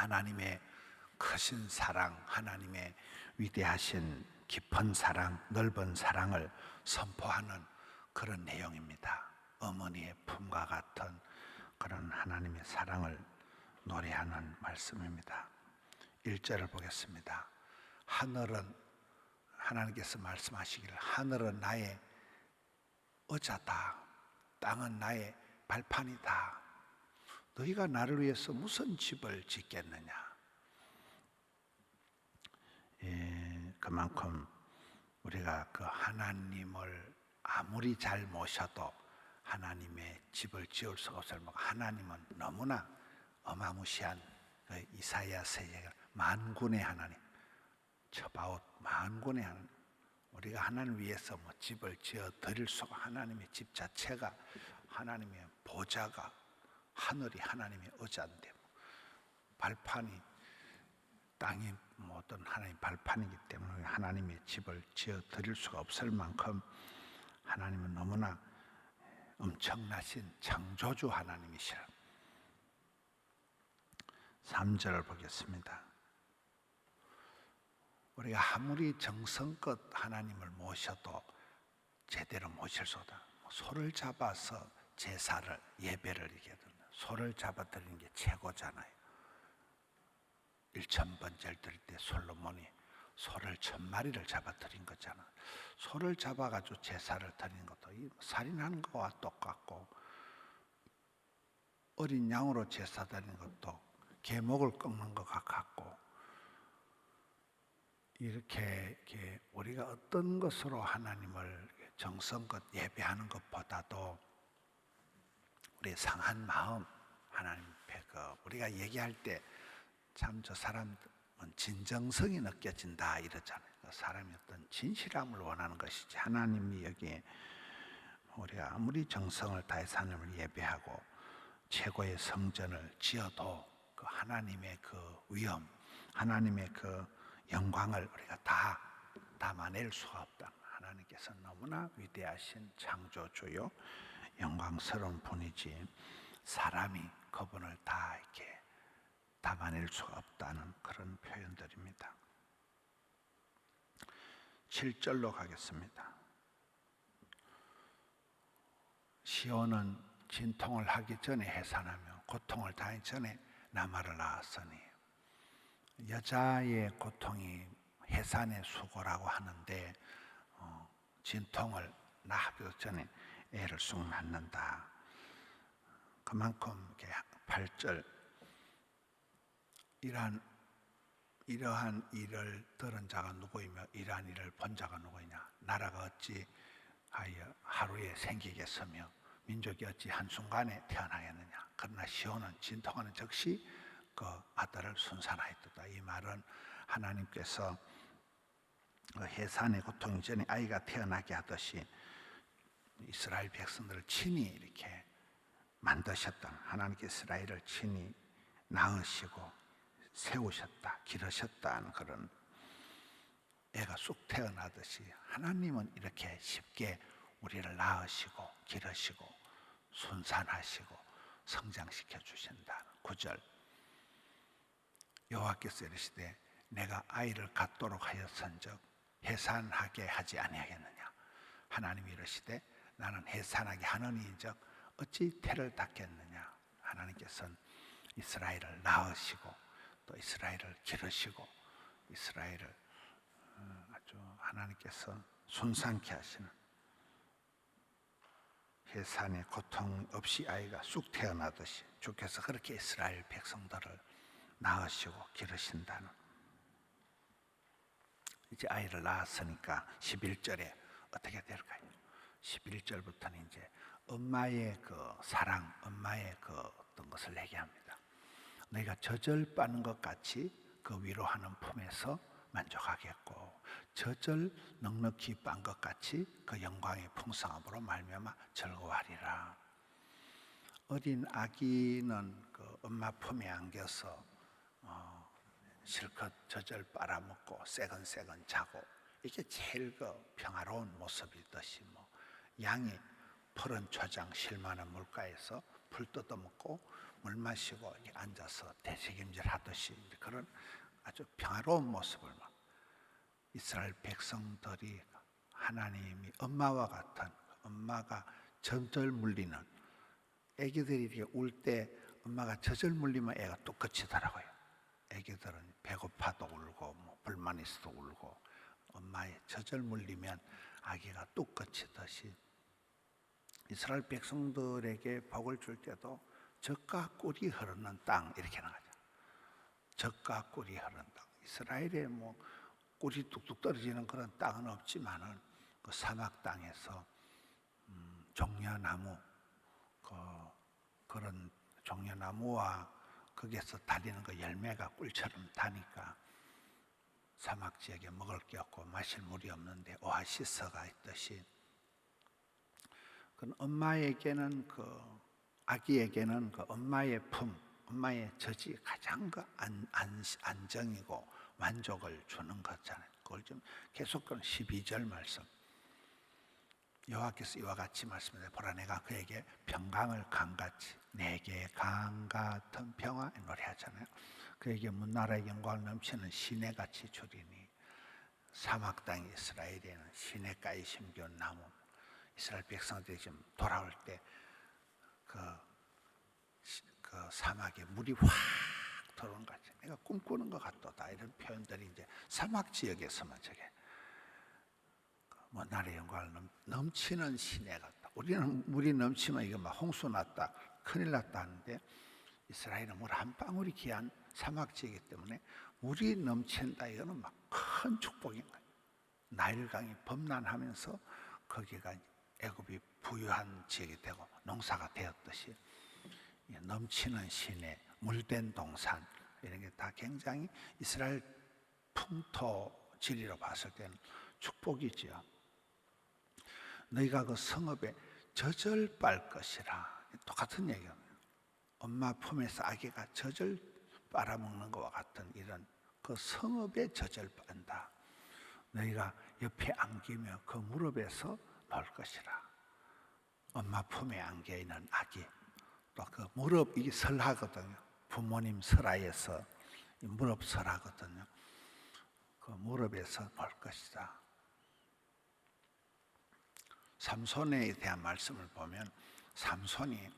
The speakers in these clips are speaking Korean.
하나님의 크신 사랑, 하나님의 위대하신 깊은 사랑, 넓은 사랑을 선포하는 그런 내용입니다. 어머니의 품과 같은 그런 하나님의 사랑을 노래하는 말씀입니다. 1절을 보겠습니다. 하늘은 하나님께서 말씀하시기를 하늘은 나의 의자다. 땅은 나의 발판이다. 너희가 나를 위해서 무슨 집을 짓겠느냐? 예, 그만큼 우리가 그 하나님을 아무리 잘 모셔도 하나님의 집을 지을 수가 없을 만큼 하나님은 너무나 어마무시한 그 이사야서의 만군의 하나님, 처바웃 만군의 하나님. 우리가 하나님 위해서 뭐 집을 지어 드릴 수가 하나님의 집 자체가 하나님의 보좌가 하늘이 하나님의 의자인데 뭐 발판이 땅이 뭐 어떤 하나님 발판이기 때문에 하나님의 집을 지어 드릴 수가 없을 만큼 하나님은 너무나 엄청나신 창조주 하나님이시라. 3절을 보겠습니다. 우리가 아무리 정성껏 하나님을 모셔도 제대로 모실 수 없다. 소를 잡아서 제사를 예배를 이게 소를 잡아 드리는 게 최고잖아요. 1천 번째를 드릴 때 솔로몬이 소를 천 마리를 잡아 드린 거잖아. 소를 잡아가지고 제사를 드리는 것도 이 살인하는 거와 똑같고 어린 양으로 제사 드리는 것도 계목을 꺾는 것과 같고 이렇게, 이렇게 우리가 어떤 것으로 하나님을 정성껏 예배하는 것보다도 우리의 상한 마음 하나님 앞에 그 우리가 얘기할 때 참 저 사람은 진정성이 느껴진다 이러잖아요. 그 사람이 어떤 진실함을 원하는 것이지 하나님이 여기에 우리가 아무리 정성을 다해서 하나님을 예배하고 최고의 성전을 지어도 그 하나님의 그 위엄, 하나님의 그 영광을 우리가 다 담아낼 수가 없다. 하나님께서 너무나 위대하신 창조주요 영광스러운 분이지 사람이 그분을 다 이렇게 담아낼 수가 없다는 그런 표현들입니다. 7절로 가겠습니다. 시온은 진통을 하기 전에 해산하며 고통을 당하기 전에 나마를 낳았으니 여자의 고통이 해산의 수고라고 하는데 어, 진통을 낳기 전에 애를 쑥 낳는다. 그만큼 8절 이러한 이러한 일을 들은 자가 누구이며 이러한 일을 본 자가 누구이냐? 나라가 어찌 하여 하루에 생기겠으며 민족이 어찌 한순간에 태어나겠느냐? 그러나 시온은 진통하는 즉시 그 아들을 순산하였다. 이 말은 하나님께서 그 해산의 고통 전에 아이가 태어나게 하듯이 이스라엘 백성들을 친히 이렇게 만드셨던 하나님께 이스라엘을 친히 낳으시고 세우셨다, 기르셨다는 그런 애가 쑥 태어나듯이 하나님은 이렇게 쉽게 우리를 낳으시고 기르시고 순산하시고 성장시켜 주신다는 구절. 여호와께서 이르시되 내가 아이를 갖도록 하였은즉 해산하게 하지 아니하겠느냐? 하나님이 이르시되 나는 해산하게 하느니인즉 어찌 태를 닦겠느냐 하나님께서는 이스라엘을 낳으시고 또 이스라엘을 기르시고 이스라엘을 어, 아주 하나님께서 순산케 하시는 해산의 고통 없이 아이가 쑥 태어나듯이 주께서 그렇게 이스라엘 백성들을 낳으시고 기르신다는 이제 아이를 낳았으니까 11절에 어떻게 될까요? 11절부터는 이제 엄마의 그 사랑, 엄마의 그 어떤 것을 얘기합니다. 너희가 젖을 빠는 것 같이 그 위로하는 품에서 만족하겠고 젖을 넉넉히 빤 것 같이 그 영광의 풍성함으로 말미암아 즐거워하리라. 어린 아기는 그 엄마 품에 안겨서 어, 실컷 젖을 빨아먹고 새근새근 자고 이게 제일 그 평화로운 모습이듯이 뭐 양이 푸른 초장 실만한 물가에서 풀 뜯어먹고 물 마시고 앉아서 대책임질 하듯이 그런 아주 평화로운 모습을 막 이스라엘 백성들이 하나님이 엄마와 같은 엄마가 젖을 물리는 애기들이 이렇게 울 때 엄마가 젖을 물리면 애가 또 그치더라고요. 애기들은 배고파도 울고 뭐 불만 있어도 울고 엄마의 젖을 물리면 아기가 뚝 그치듯이 이스라엘 백성들에게 복을 줄 때도 젖과 꿀이 흐르는 땅 이렇게 나가죠. 젖과 꿀이 흐르는 땅. 이스라엘에 뭐 꿀이 뚝뚝 떨어지는 그런 땅은 없지만은 그 사막 땅에서 음, 종려나무 그 그런 종려나무와 거기에서 달리는 그 열매가 꿀처럼 다니까 사막 지역에 먹을 게 없고 마실 물이 없는데 오아시스가 있듯이 그 엄마에게는 그 아기에게는 그 엄마의 품, 엄마의 젖이 가장 그 안, 안, 안정이고 만족을 주는 거잖아요. 그걸 좀 계속 그런 12절 말씀. 여호와께서 이와 같이 말씀해 보라 내가 그에게 평강을 강같이 내게 강 같은 평화 노래하잖아요. 그에게 문나라의 영광을 넘치는 시내같이 주리니 사막 땅 이스라엘에는 시내가에 심겨온 나무 이스라엘 백성들이 지금 돌아올 때그 그 사막에 물이 확 들어오는 것 같아. 내가 꿈꾸는 것 같도다. 이런 표현들이 이제 사막 지역에서만 저게 뭐 나라의 영광을 넘, 넘치는 시내 같다. 우리는 물이 넘치면 이거 막 홍수 났다, 큰일 났다 하는데 이스라엘은 물 한 방울이 귀한 사막 지이기 때문에 물이 넘친다 이거는 막 큰 축복인 거예요. 나일강이 범람하면서 거기가 애굽이 부유한 지역이 되고 농사가 되었듯이 넘치는 시내, 물된 동산 이런 게 다 굉장히 이스라엘 풍토 지리로 봤을 때는 축복이지요. 너희가 그 성읍에 젖을 빨 것이라 똑같은 얘기입니다. 엄마 품에서 아기가 젖을 빨아먹는 것과 같은 이런 그 성읍에 젖을 빤다. 너희가 옆에 안기며 그 무릎에서 놀 것이라. 엄마 품에 안겨 있는 아기. 또 그 무릎 이 설하거든요. 부모님 설하에서 무릎 설하거든요. 그 무릎에서 놀 것이다. 삼손에 대한 말씀을 보면 삼손이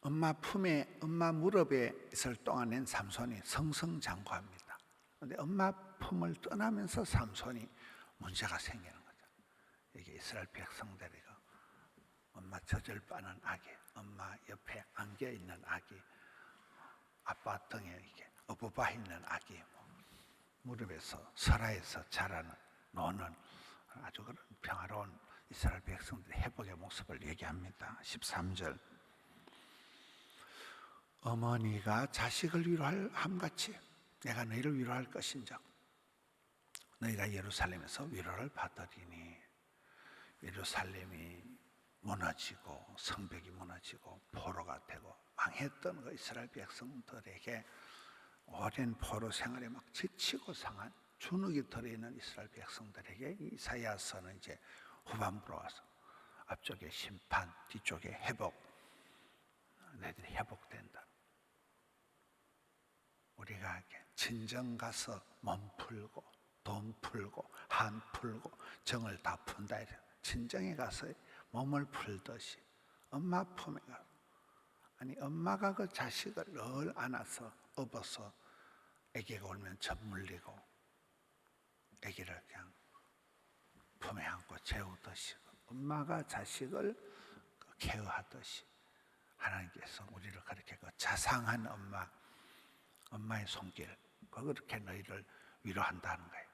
엄마 품에 엄마 무릎에 있을 동안엔 삼손이 성성장구합니다. 그런데 엄마 품을 떠나면서 삼손이 문제가 생기는. 이게 이스라엘 백성들이 그 엄마 젖을 빠는 아기, 엄마 옆에 안겨 있는 아기, 아빠 등에 이렇게 어부바 있는 아기, 뭐 무릎에서 설화에서 자라는 노는 아주 그런 평화로운 이스라엘 백성들의 회복의 모습을 얘기합니다. 13절 어머니가 자식을 위로할 함같이 내가 너희를 위로할 것인즉 너희가 예루살렘에서 위로를 받으리니 예루살렘이 무너지고 성벽이 무너지고 포로가 되고 망했던 그 이스라엘 백성들에게 오랜 포로 생활에 막 지치고 상한 주눅이 들어있는 이스라엘 백성들에게 이사야서는 이제 후반부로 와서 앞쪽에 심판, 뒤쪽에 회복, 너희들이 회복된다. 우리가 진정 가서 몸 풀고 돈 풀고 한 풀고 정을 다 푼다 이래. 진정에 가서 몸을 풀듯이 엄마 품에 가 아니 엄마가 그 자식을 늘 안아서 업어서 아기가 울면 젖 물리고 아기를 그냥 품에 안고 재우듯이 엄마가 자식을 그 케어하듯이 하나님께서 우리를 그렇게 그 자상한 엄마 엄마의 손길 그렇게 너희를 위로한다는 거예요.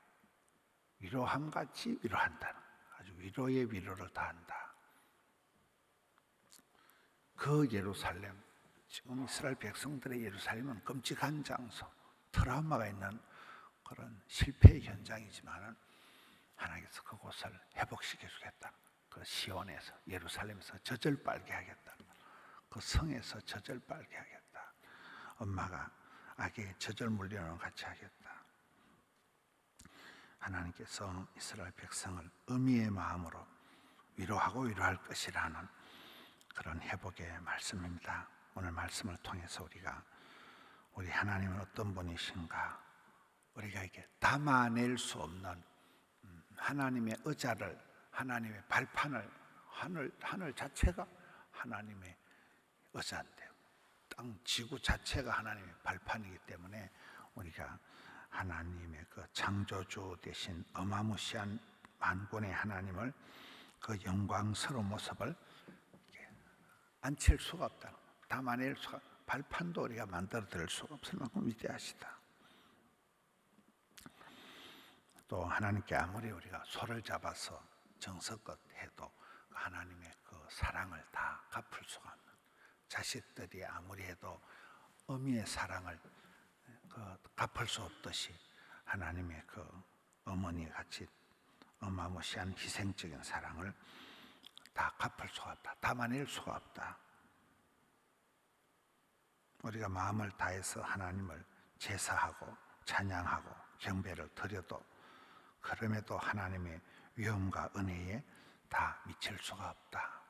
위로함 같이 위로한다는 아주 위로의 위로를 다한다. 그 예루살렘 지금 이스라엘 백성들의 예루살렘은 끔찍한 장소, 트라우마가 있는 그런 실패의 현장이지만은 하나님께서 그곳을 회복시켜 주겠다. 그 시온에서 예루살렘에서 젖을 빨게 하겠다. 그 성에서 젖을 빨게 하겠다. 엄마가 악의 젖을 물리는 같이 하겠다. 하나님께서 이스라엘 백성을 의미의 마음으로 위로하고 위로할 것이라는 그런 회복의 말씀입니다. 오늘 말씀을 통해서 우리가 우리 하나님은 어떤 분이신가 우리가 이게 담아낼 수 없는 음, 하나님의 의자를 하나님의 발판을 하늘 하늘 자체가 하나님의 의자인데 땅 지구 자체가 하나님의 발판이기 때문에 우리가 하나님의 그 창조주 대신 어마무시한 만군의 하나님을 그 영광스러운 모습을 앉힐 수가 없다. 담아낼 수가 발판도 우리가 만들어 드릴 수가 없을 만큼 위대하시다. 또 하나님께 아무리 우리가 소를 잡아서 정성껏 해도 그 하나님의 그 사랑을 다 갚을 수가 없는 자식들이 아무리 해도 어미의 사랑을 그 갚을 수 없듯이 하나님의 그 어머니 같이 어마무시한 희생적인 사랑을 다 갚을 수가 없다. 담아낼 수가 없다. 우리가 마음을 다해서 하나님을 제사하고 찬양하고 경배를 드려도 그럼에도 하나님의 위엄과 은혜에 다 미칠 수가 없다.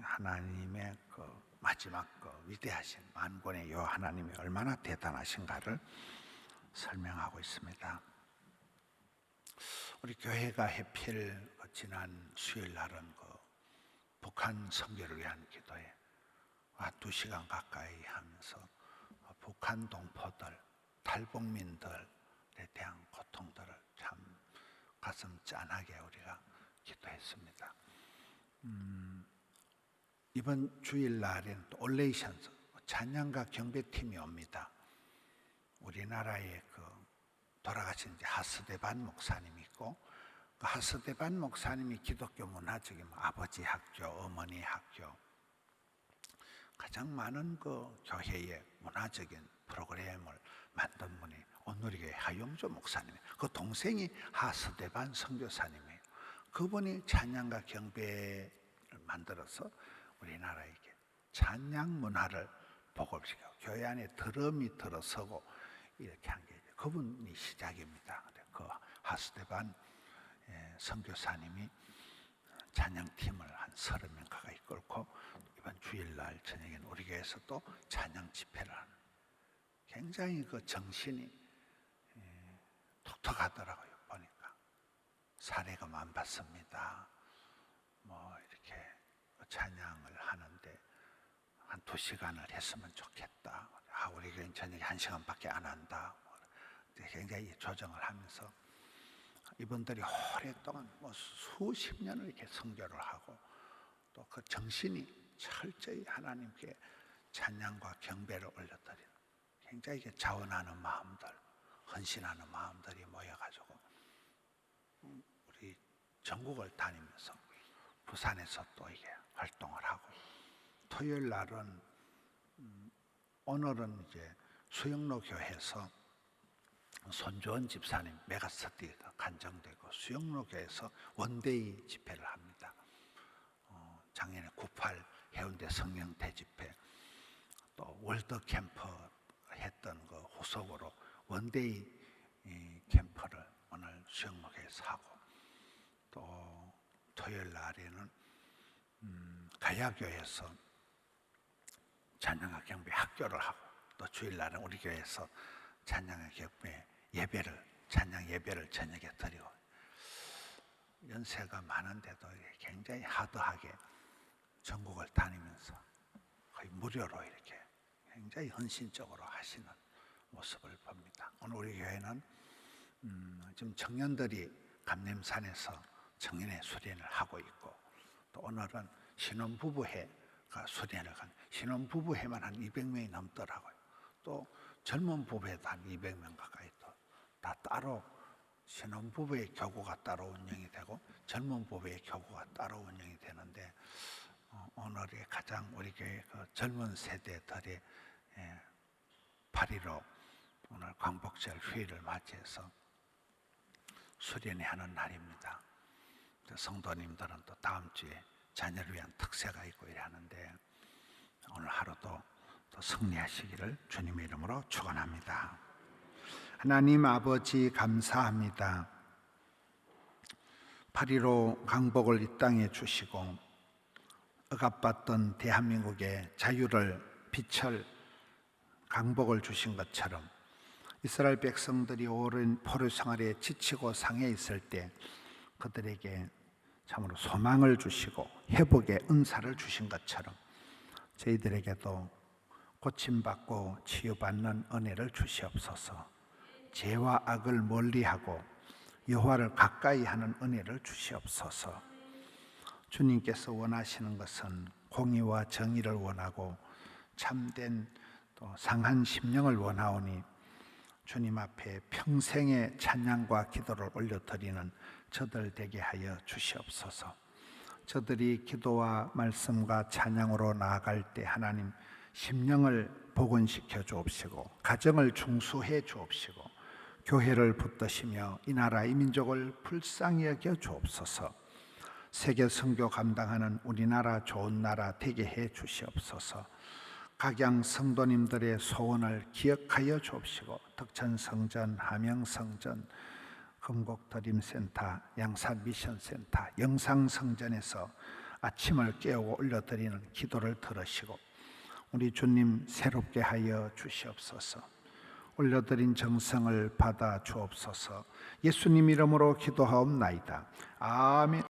하나님의 그 마지막 그 위대하신 만권의 요 하나님이 얼마나 대단하신가를 설명하고 있습니다. 우리 교회가 해필 그 지난 수요일 날은 그 북한 선교를 위한 기도에 한두 시간 가까이 하면서 북한 동포들, 탈북민들에 대한 고통들을 참 가슴 짠하게 우리가 기도했습니다. 음, 이번 주일 날에는 또 올레이션스 찬양가 경배팀이 옵니다. 우리나라의 그 돌아가신 하스데반 목사님이 있고 그 하스데반 목사님이 기독교 문화적인 뭐 아버지 학교, 어머니 학교 가장 많은 그 교회의 문화적인 프로그램을 만든 분이 오늘의 하용조 목사님, 그 동생이 하스데반 선교사님이에요. 그분이 찬양과 경배를 만들어서 우리나라에게 찬양 문화를 보급시켜 교회 안에 드럼이 들어서고 이렇게 한 게 그분이 시작입니다. 그 하스데반 예, 선교사님이 찬양팀을 한 서른 명 가까이 끌고 이번 주일날 저녁에는 우리 교회에서 또 찬양 집회를 하는 굉장히 그 정신이 예, 독특하더라고요 보니까 사례가 많봤습니다. 뭐 찬양을 하는데 한 두 시간을 했으면 좋겠다. 아 우리 교회 저녁에 한 시간밖에 안 한다. 뭐 굉장히 조정을 하면서 이분들이 오랫동안 뭐 수십 년을 이렇게 성교를 하고 또 그 정신이 철저히 하나님께 찬양과 경배를 올려드리는 굉장히 자원하는 마음들, 헌신하는 마음들이 모여가지고 우리 전국을 다니면서 부산에서 또 이게 활동을 하고 토요일 날은 음, 오늘은 이제 수영로 교회에서 손조원 집사님 메가스터디가 간정되고 수영로 교회에서 원데이 집회를 합니다. 어, 작년에 98 해운대 성령대 집회 또 월드 캠프 했던 그 후속으로 원데이 캠프를 오늘 수영로교에서 하고 또 토요일 날에는 음, 가야교에서 찬양학 경배 학교를 하고 또 주일 날은 우리 교회에서 찬양학 경배 예배를 찬양 예배를 저녁에 드리고 연세가 많은데도 굉장히 하드하게 전국을 다니면서 거의 무료로 이렇게 굉장히 헌신적으로 하시는 모습을 봅니다. 오늘 우리 교회는 음, 지금 청년들이 감림산에서 청년의 수련을 하고 있고 또 오늘은 신혼부부회가 수련을 간 신혼부부회만 한 200명이 넘더라고요. 또 젊은 부부회도 한 200명 가까이 또 다 따로 신혼부부의 교구가 따로 운영이 되고 젊은 부부의 교구가 따로 운영이 되는데 어, 오늘이 가장 우리 교회 그 젊은 세대들의 예, 8.15 오늘 광복절 휴일을 맞이해서 수련회 하는 날입니다. 성도님들은 또 다음 주에 자녀를 위한 특세가 있고 이래 하는데 오늘 하루도 또 승리하시기를 주님의 이름으로 축원합니다. 하나님 아버지 감사합니다. 8.15 강복을 이 땅에 주시고 억압받던 대한민국의 자유를 빛을 강복을 주신 것처럼 이스라엘 백성들이 오랜 포로 생활에 지치고 상해 있을 때 그들에게 참으로 소망을 주시고 회복의 은사를 주신 것처럼 저희들에게도 고침받고 치유받는 은혜를 주시옵소서. 죄와 악을 멀리하고 여호와를 가까이 하는 은혜를 주시옵소서. 주님께서 원하시는 것은 공의와 정의를 원하고 참된 또 상한 심령을 원하오니 주님 앞에 평생의 찬양과 기도를 올려드리는 저들 되게 하여 주시옵소서. 저들이 기도와 말씀과 찬양으로 나아갈 때 하나님 심령을 복원시켜 주옵시고 가정을 중수해 주옵시고 교회를 붙드시며 이 나라 이 민족을 불쌍히 여겨 주옵소서. 세계 선교 감당하는 우리나라 좋은 나라 되게 해 주시옵소서. 각양 성도님들의 소원을 기억하여 주옵시고 덕천 성전, 함영 성전, 금곡 드림센터, 양산 미션센터, 영상 성전에서 아침을 깨우고 올려드리는 기도를 들으시고 우리 주님 새롭게 하여 주시옵소서. 올려드린 정성을 받아 주옵소서. 예수님 이름으로 기도하옵나이다. 아멘.